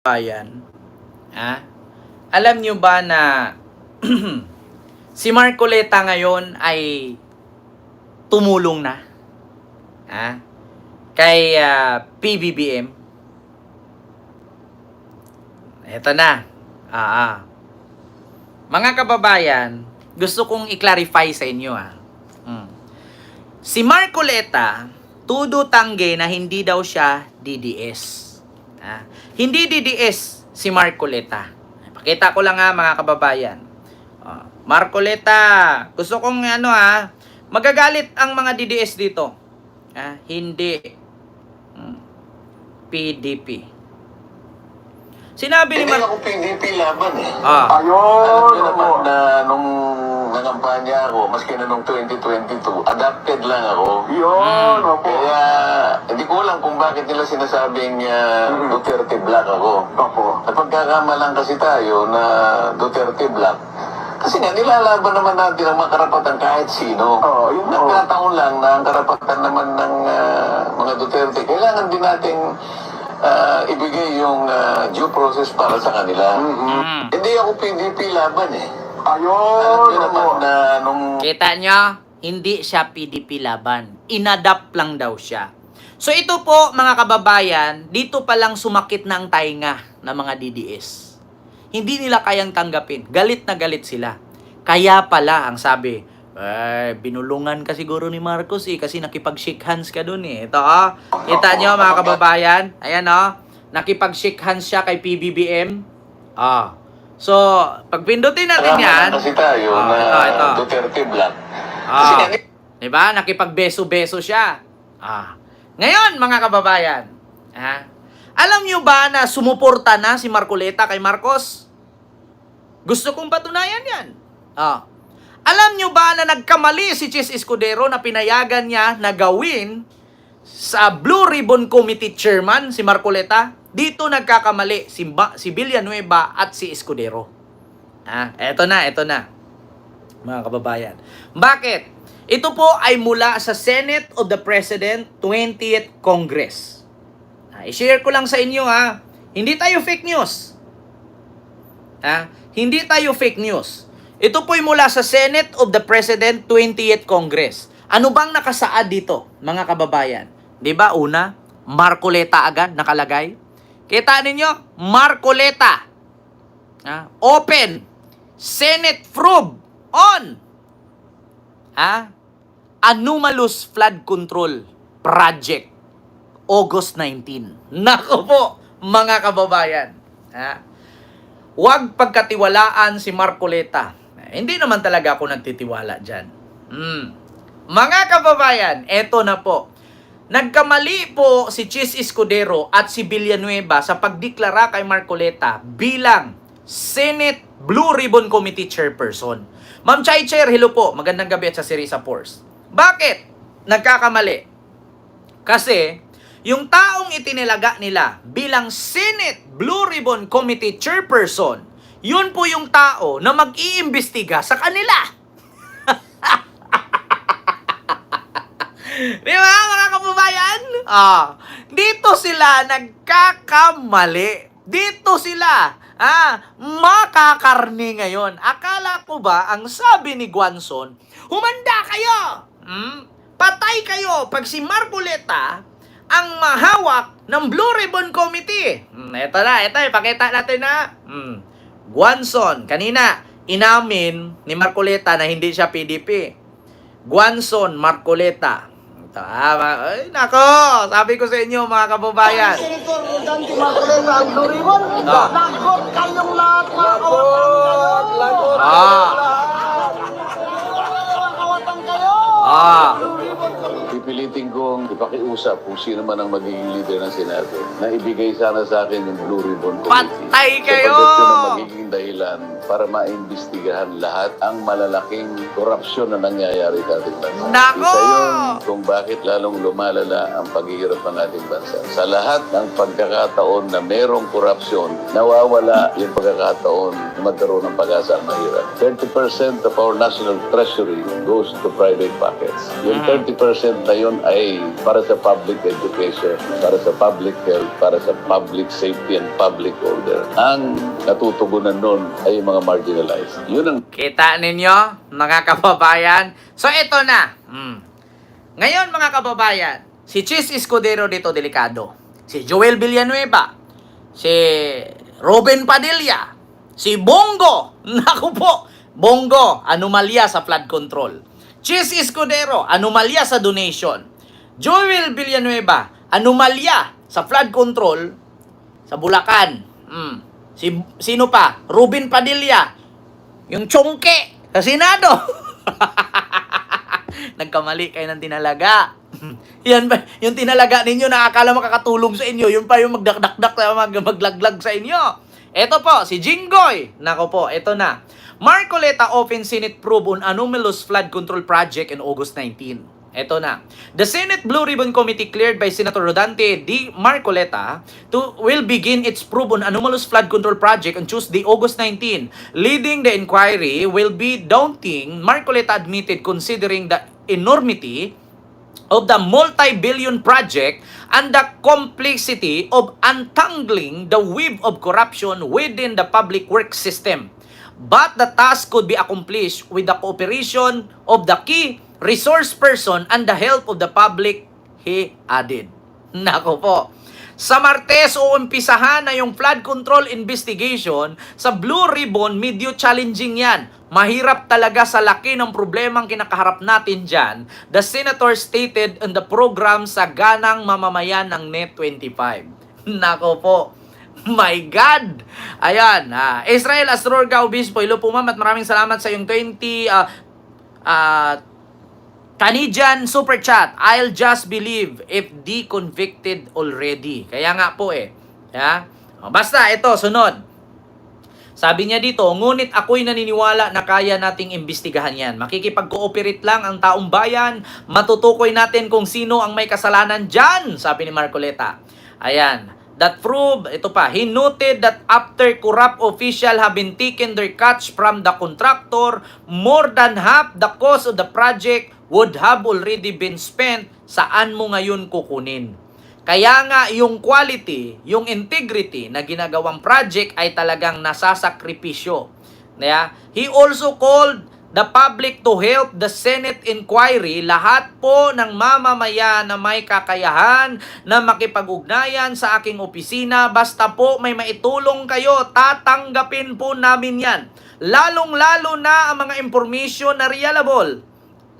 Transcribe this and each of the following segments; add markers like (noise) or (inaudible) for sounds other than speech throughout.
bayan, ah, alam nyo ba na (clears throat) si Marcoleta ngayon ay tumulong na ah, kay ah, PBBM? Ito na. Ah, ah. Mga kababayan, gusto kong i-clarify sa inyo ah. Mm. Si Marcoleta, tudo tangge na hindi daw siya DDS. Ah, hindi DDS si Marcoleta. Pakita ko lang ha mga kababayan. Ah, Marcoleta, gusto kong ano ha, magagalit ang mga DDS dito. Ah, hindi PDP. Sinabi ni Hindi Mar- ako PDP laban eh. Ah. Alam Ayun, niyo naman na nung nangampanya ako, maski na nung 2022, adapted lang ako. Yun, opo. Kaya hindi ko alam kung bakit nila sinasabing uh. Duterte Black ako. Opo. At pagkakamalang kasi tayo na Duterte Black, kasi nga nilalaban naman natin ang mga karapatan kahit sino. Oo, yun oo. Nagkataon lang na ang karapatan naman ng ah, mga Duterte, kailangan din nating ah, ibigay yung ah, due process para sa kanila. Mhm. Mm. Hindi ako PDP laban eh. Alam Ayun, niyo naman opo. na nung Kita nyo, hindi siya PDP laban. Inadapt lang daw siya. So ito po mga kababayan, dito pa lang sumakit na ang tainga ng mga DDS. Hindi nila kayang tanggapin. Galit na galit sila. Kaya pala ang sabi, eh, binulungan ka siguro ni Marcos eh, kasi nakipag-shake hands ka dun eh. Ito ah, kita nyo mga kababayan, ayan oh, nakipag-shake hands siya kay PBBM. Ah, so, pag pindutin natin yan, kasi tayo Ah, na ito, ito. Duterte Black. Kasi nga, Ah. 'Di ba? Nakipagbeso-beso siya. Ah. Ngayon, mga kababayan, ha? Alam niyo ba na sumuporta na si Marcoleta kay Marcos? Gusto kong patunayan 'yan. Ah. Alam niyo ba na nagkamali si Chis Escudero na pinayagan niya na gawin sa Blue Ribbon Committee Chairman si Marcoleta? Dito nagkakamali si, ba, si Villanueva at si Escudero. Ah, eto na, eto na mga kababayan. Bakit? Ito po ay mula sa Senate of the President 20th Congress. Ah, i-share ko lang sa inyo ha. Hindi tayo fake news. Ha? Hindi tayo fake news. Ito po ay mula sa Senate of the President 20th Congress. Ano bang nakasaad dito, mga kababayan? 'Di ba una, Marcoleta agad nakalagay? Kita ninyo, Marcoleta. Ah, open. Senate probe on. Ha? Anomalous Flood Control Project. August 19. Nako po, mga kababayan. Ha? Huwag pagkatiwalaan si Marcoleta. Hindi naman talaga ako nagtitiwala dyan. Hmm. Mga kababayan, eto na po. Nagkamali po si Chis Escudero at si Villanueva sa pagdeklara kay Marcoleta bilang Senate Blue Ribbon Committee Chairperson. Ma'am Chai Chair, hello po. Magandang gabi at sa Sirisa Force. Bakit nagkakamali? Kasi yung taong itinilaga nila bilang Senate Blue Ribbon Committee Chairperson, yun po yung tao na mag-iimbestiga sa kanila. (laughs) Di ba, mga kababayan? Ah, dito sila nagkakamali. Dito sila, ah, makakarni ngayon. Akala ko ba, ang sabi ni Guanson, humanda kayo! Hmm? Patay kayo pag si Marcoleta ang mahawak ng Blue Ribbon Committee. Hmm, eto na, eto, ipakita natin na. Hmm. Guanson, kanina, inamin ni Marcoleta na hindi siya PDP. Guanson Marcoleta. Ito, ah, ma- ay, nako, sabi ko sa inyo mga kababayan. Senator Dante Marcoleta ang Blue Ribbon. Ah. Lagot kayong lahat, mga kawatan. Lagot Ah. Ah. Pipilitin kong ipakiusap kung sino man ang magiging leader ng Senado na ibigay sana sa akin yung Blue Ribbon Committee. Patay kayo! Sapagkat yun ang magiging dahilan para maimbestigahan lahat ang malalaking korupsyon na nangyayari sa ating bansa. Nako! Isa yun kung bakit lalong lumalala ang paghihirap ng ating bansa. Sa lahat ng pagkakataon na merong korupsyon, nawawala yung pagkakataon na magkaroon ng pag-asa ang mahirap. 30% of our national treasury goes to private pockets. Yung 30% na ngayon ay para sa public education, para sa public health, para sa public safety and public order. Ang natutugunan nun ay mga marginalized. Yun ang Kita ninyo, mga kababayan? So, ito na. Mm. Ngayon, mga kababayan, si Chis Escudero dito delikado. Si Joel Villanueva. Si Robin Padilla. Si Bongo. (laughs) Naku po. Bongo, anomalya sa flood control. Chis Escudero, anomalya sa donation. Joel Villanueva, anomalya sa flood control sa Bulacan. Mm. Si, sino pa? Ruben Padilla, yung chongke sa Senado. (laughs) Nagkamali kayo ng tinalaga. (laughs) Yan ba, yung tinalaga ninyo na akala makakatulong sa inyo, yun pa yung magdakdakdak na mag, maglaglag sa inyo. Ito po, si Jinggoy. Nako po, ito na. Marcoleta open Senate probe on anomalous flood control project in August 19. Ito na. The Senate Blue Ribbon Committee cleared by Senator Rodante D. Marcoleta to will begin its probe on anomalous flood control project on Tuesday, August 19. Leading the inquiry will be daunting, Marcoleta admitted considering the enormity of the multi-billion project and the complexity of untangling the web of corruption within the public works system. But the task could be accomplished with the cooperation of the key resource person and the help of the public, he added. (laughs) Nako po. Sa Martes, uumpisahan na yung flood control investigation sa Blue Ribbon, medyo challenging yan. Mahirap talaga sa laki ng problemang kinakaharap natin dyan, the senator stated in the program sa ganang mamamayan ng NET25. (laughs) Nako po. My God! Ayan, ah, Israel Astrorga Obispo, ilo po ma'am at maraming salamat sa yung 20 ah ah, Canadian Super Chat, I'll just believe if di convicted already. Kaya nga po eh. Ya? O, Basta, ito, sunod. Sabi niya dito, ngunit ako'y naniniwala na kaya nating imbestigahan yan. Makikipag-cooperate lang ang taong bayan, matutukoy natin kung sino ang may kasalanan dyan, sabi ni Marcoleta. Ayan. That prove, ito pa, he noted that after corrupt official have been taken their cuts from the contractor, more than half the cost of the project would have already been spent, saan mo ngayon kukunin? Kaya nga yung quality, yung integrity na ginagawang project ay talagang nasasakripisyo. Yeah? He also called the public to help the Senate inquiry, lahat po ng mamamayan na may kakayahan na makipag-ugnayan sa aking opisina, basta po may maitulong kayo, tatanggapin po namin yan. Lalong-lalo na ang mga information na reliable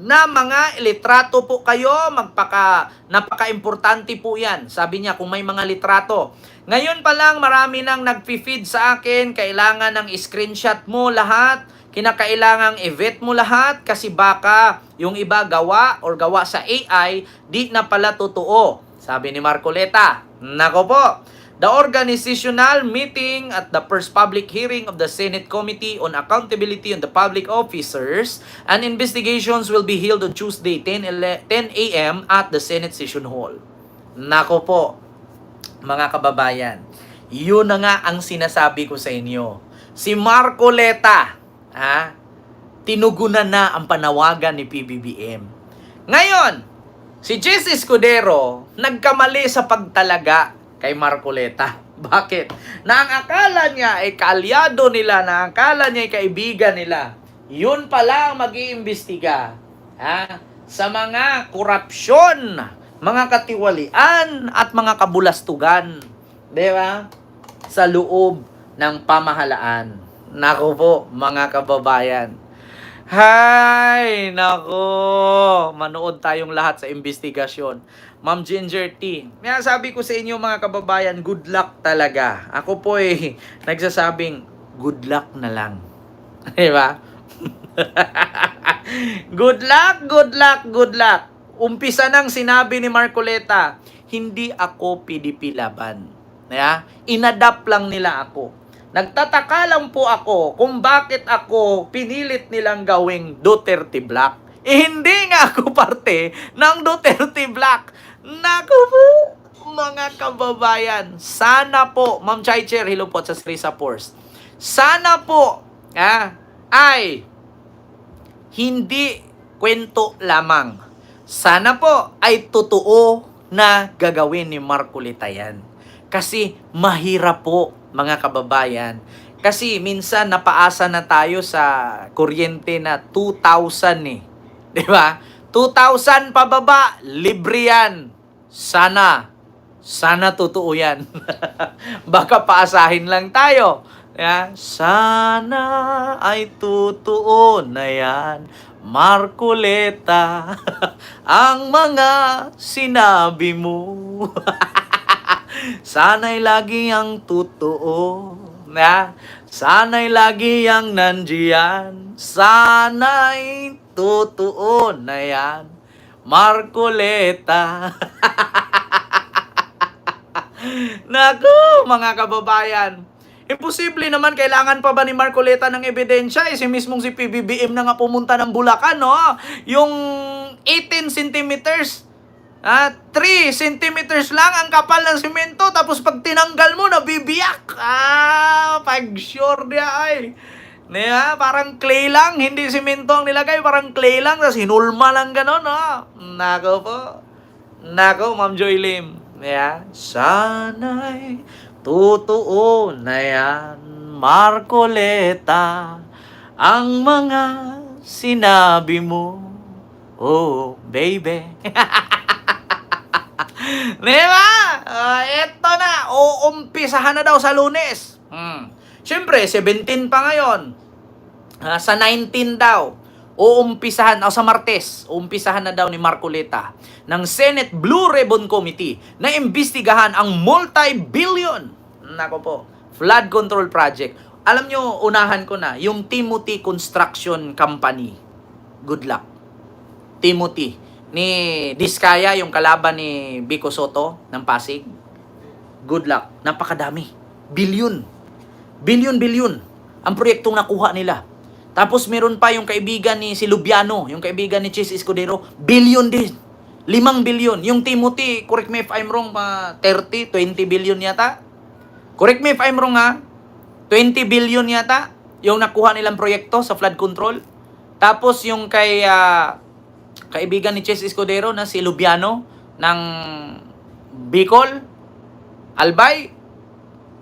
na mga litrato po kayo, magpaka, napaka-importante po yan. Sabi niya, kung may mga litrato. Ngayon pa lang, marami nang nag-feed sa akin, kailangan ng screenshot mo lahat, kinakailangang i-vet mo lahat, kasi baka yung iba gawa or gawa sa AI, di na pala totoo. Sabi ni Marcoleta, nako po, The organizational meeting at the first public hearing of the Senate Committee on Accountability on the Public Officers and Investigations will be held on Tuesday 10, ele- 10 a.m. at the Senate Session Hall. Nako po, mga kababayan, yun na nga ang sinasabi ko sa inyo. Si Marcoleta, ha, tinugunan na ang panawagan ni PBBM. Ngayon, si Jesse Escudero nagkamali sa pagtalaga kay Marcoleta. (laughs) Bakit? Na ang akala niya ay kaalyado nila, na ang akala niya ay kaibigan nila. Yun pala ang mag-iimbestiga ha? sa mga korupsyon, mga katiwalian at mga kabulastugan. Di ba? Sa loob ng pamahalaan. Nako po, mga kababayan. Hay, nako. Manood tayong lahat sa investigasyon. Ma'am Ginger T. Kaya sabi ko sa inyo mga kababayan, good luck talaga. Ako po eh, (laughs) nagsasabing, good luck na lang. (laughs) Di ba? (laughs) good luck, good luck, good luck. Umpisa nang sinabi ni Marcoleta, hindi ako PDP laban. Yeah? Inadapt lang nila ako. Nagtataka lang po ako kung bakit ako pinilit nilang gawing Duterte Black. Eh, hindi nga ako parte ng Duterte Black. Naku po, mga kababayan. Sana po, Ma'am Chai Chair, hello po sa Strisa Force. Sana po, ah, ay, hindi kwento lamang. sana po ay totoo na gagawin ni Marcolita yan. Kasi mahirap po, mga kababayan. Kasi minsan napaasa na tayo sa kuryente na 2,000 eh. Di ba? 2,000 pababa, libre yan. Sana. Sana totoo yan. (laughs) Baka paasahin lang tayo. Yeah? Sana ay totoo na yan. Marcoleta, (laughs) ang mga sinabi mo. (laughs) Sana'y lagi ang totoo. Na, sana'y lagi ang nandiyan. Sana'y totoo na yan. Marcoleta. (laughs) Naku, mga kababayan. Imposible naman, kailangan pa ba ni Marcoleta ng ebidensya? Eh, si mismong si PBBM na nga pumunta ng Bulacan, no? Yung 18 centimeters, ah, 3 centimeters lang ang kapal ng simento, tapos pag tinanggal mo, nabibiyak. Ah, pag sure dia ay. Niya, parang clay lang, hindi simento ang nilagay, parang clay lang, tapos hinulma lang gano'n, no? Nako po. Nako, Ma'am Joy Lim. Yeah. Sana'y totoo na yan, Marcoleta, ang mga sinabi mo. Oh, baby. (laughs) Di ba? Ah, eto na. Uumpisahan na daw sa lunes. Hmm. Siyempre, 17 pa ngayon. Ah, sa 19 daw, uumpisahan, o sa Martes, uumpisahan na daw ni Marcoleta ng Senate Blue Ribbon Committee na imbestigahan ang multi-billion, nako po, flood control project. Alam nyo, unahan ko na, yung Timothy Construction Company. Good luck. Timothy. Ni Diskaya, yung kalaban ni Bico Soto ng Pasig. Good luck. Napakadami. Billion. Billion-billion ang proyektong nakuha nila. Tapos meron pa yung kaibigan ni si Lubiano, yung kaibigan ni Chis Escudero, billion din. Limang billion. Yung Timothy, correct me if I'm wrong, pa 30, 20 billion yata. Correct me if I'm wrong ha. 20 billion yata yung nakuha nilang proyekto sa flood control. Tapos yung kay ah, kaibigan ni Chess Escudero na si Lubiano ng Bicol, Albay,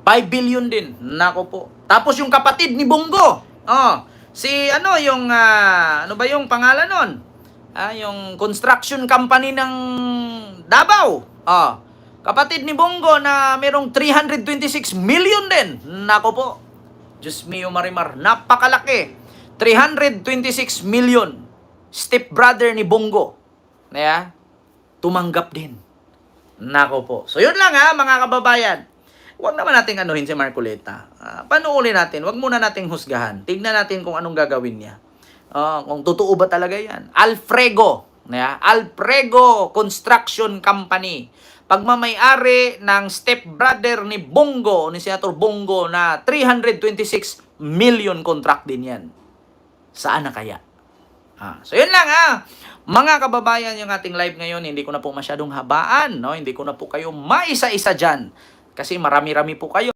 5 billion din. Nako po. Tapos yung kapatid ni Bongo. Oh, si ano yung ah, ano ba yung pangalan nun? Ah, yung construction company ng Davao. Oh, kapatid ni Bongo na merong 326 million din. Nako po. Diyos mio marimar, napakalaki. 326 million. Step brother ni Bongo. Kaya, tumanggap din. Nako po. So yun lang ha, mga kababayan. Huwag naman nating anuhin si Marcoleta. Uh, panuuli natin, huwag muna nating husgahan. Tignan natin kung anong gagawin niya. Ah, kung totoo ba talaga yan. Alfrego. Yeah? Alfrego Construction Company. Pagmamayari ng stepbrother ni Bongo, ni Senator Bongo na 326 million contract din yan. Saan na kaya? Ah, so yun lang ah. Mga kababayan, yung ating live ngayon, hindi ko na po masyadong habaan, no? Hindi ko na po kayo maisa-isa dyan. Kasi marami-rami po kayo.